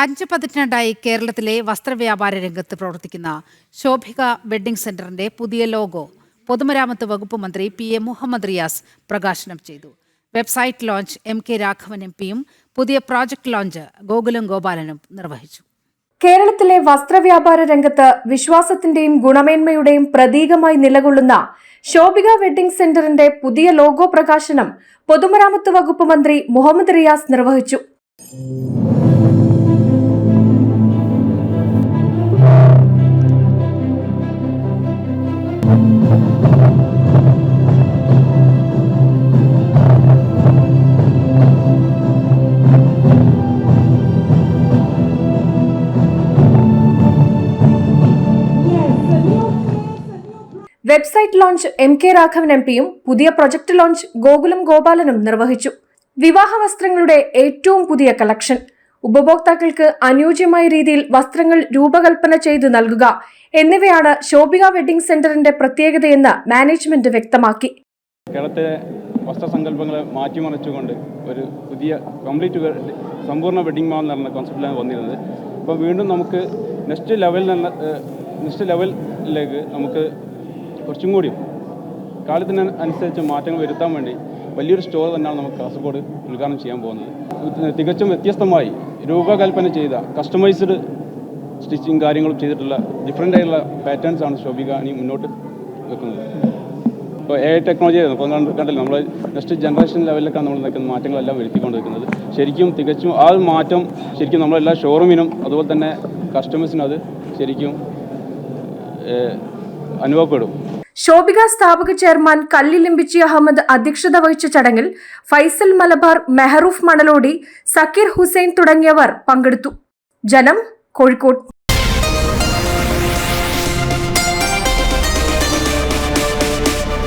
അഞ്ച് പതിറ്റാണ്ടായി കേരളത്തിലെ വസ്ത്രവ്യാപാര രംഗത്ത് പ്രവർത്തിക്കുന്ന ശോഭിക വെഡ്ഡിംഗ് സെന്ററിന്റെ പുതിയ ലോഗോ പൊതുമരാമത്ത് വകുപ്പ് മന്ത്രി പി എ മുഹമ്മദ് റിയാസ് പ്രകാശനം ചെയ്തു. Website launch M K Raghavan M പിയും പുതിയ പ്രോജക്ട് ലോഞ്ച് ഗോകുലം ഗോപാലനും നിർവഹിച്ചു. കേരളത്തിലെ വസ്ത്രവ്യാപാര രംഗത്ത് വിശ്വാസത്തിന്റെയും ഗുണമേന്മയുടെയും പ്രതീകമായി നിലകൊള്ളുന്ന ശോഭിക വെഡ്ഡിംഗ് സെന്ററിന്റെ പുതിയ ലോഗോ പ്രകാശനം പൊതുമരാമത്ത് വകുപ്പ് മന്ത്രി മുഹമ്മദ് റിയാസ് നിർവഹിച്ചു. Website launch M K Raghavan M പിയും പുതിയ പ്രൊജക്ട് ലോഞ്ച് ഗോകുലം ഗോപാലനും നിർവഹിച്ചു. വിവാഹ വസ്ത്രങ്ങളുടെ ഏറ്റവും പുതിയ കളക്ഷൻ ഉപഭോക്താക്കൾക്ക് അനുയോജ്യമായ രീതിയിൽ വസ്ത്രങ്ങൾ രൂപകൽപ്പന ചെയ്തു നൽകുക. എന്നിവയാണ് ശോഭിക വെഡിംഗ് സെന്ററിന്റെ പ്രത്യേകതയെന്ന് മാനേജ്മെന്റ് വ്യക്തമാക്കി. കേരളത്തിലെ വസ്ത്രസങ്കല്പങ്ങളെ മാറ്റിമറിച്ചുകൊണ്ട് ഒരു പുതിയ കംപ്ലീറ്റ് സമ്പൂർണ വെഡിങ് മാൾ എന്ന് കോൺസെപ്റ്റിലാണ് വന്നിരുന്നത്. അപ്പോൾ വീണ്ടും നമുക്ക് നെക്സ്റ്റ് ലെവലിൽ നിന്ന് നെക്സ്റ്റ് ലെവലിലേക്ക് നമുക്ക് കുറച്ചും കൂടി കാലത്തിന് അനുസരിച്ച് മാറ്റങ്ങൾ വരുത്താൻ വേണ്ടി വലിയൊരു സ്റ്റോർ തന്നെയാണ് നമുക്ക് കാസർഗോഡ് ഉദ്ഘാടനം ചെയ്യാൻ പോകുന്നത്. തികച്ചും വ്യത്യസ്തമായി രൂപകൽപ്പന ചെയ്ത കസ്റ്റമൈസ്ഡ് സ്റ്റിച്ചിങ് കാര്യങ്ങളും ചെയ്തിട്ടുള്ള ഡിഫറെന്റ് ആയിട്ടുള്ള പാറ്റേൺസ് ആണ് ശോഭിക ഇനി മുന്നോട്ട് വെക്കുന്നത്. ഇപ്പോൾ എ ഐ ടെക്നോളജി ഇപ്പോൾ കണ്ടില്ല? നമ്മൾ നെക്സ്റ്റ് ജനറേഷൻ ലെവലിലൊക്കെ നമ്മൾ നിൽക്കുന്ന മാറ്റങ്ങളെല്ലാം വരുത്തിക്കൊണ്ടിരിക്കുന്നത്. ശരിക്കും തികച്ചും ആ മാറ്റം ശരിക്കും നമ്മളെല്ലാ ഷോറൂമിനും അതുപോലെ തന്നെ കസ്റ്റമേഴ്സിനും അത് ശരിക്കും അനുഭവപ്പെടും. ശോഭിക സ്ഥാപക ചെയർമാൻ കല്ലിലിമ്പിച്ചി അഹമ്മദ് അധ്യക്ഷത വഹിച്ച ചടങ്ങിൽ ഫൈസൽ മലബാർ മെഹറൂഫ് മണലോടി സക്കീർ ഹുസൈൻ തുടങ്ങിയവർ പങ്കെടുത്തു. ജനം കോഴിക്കോട്.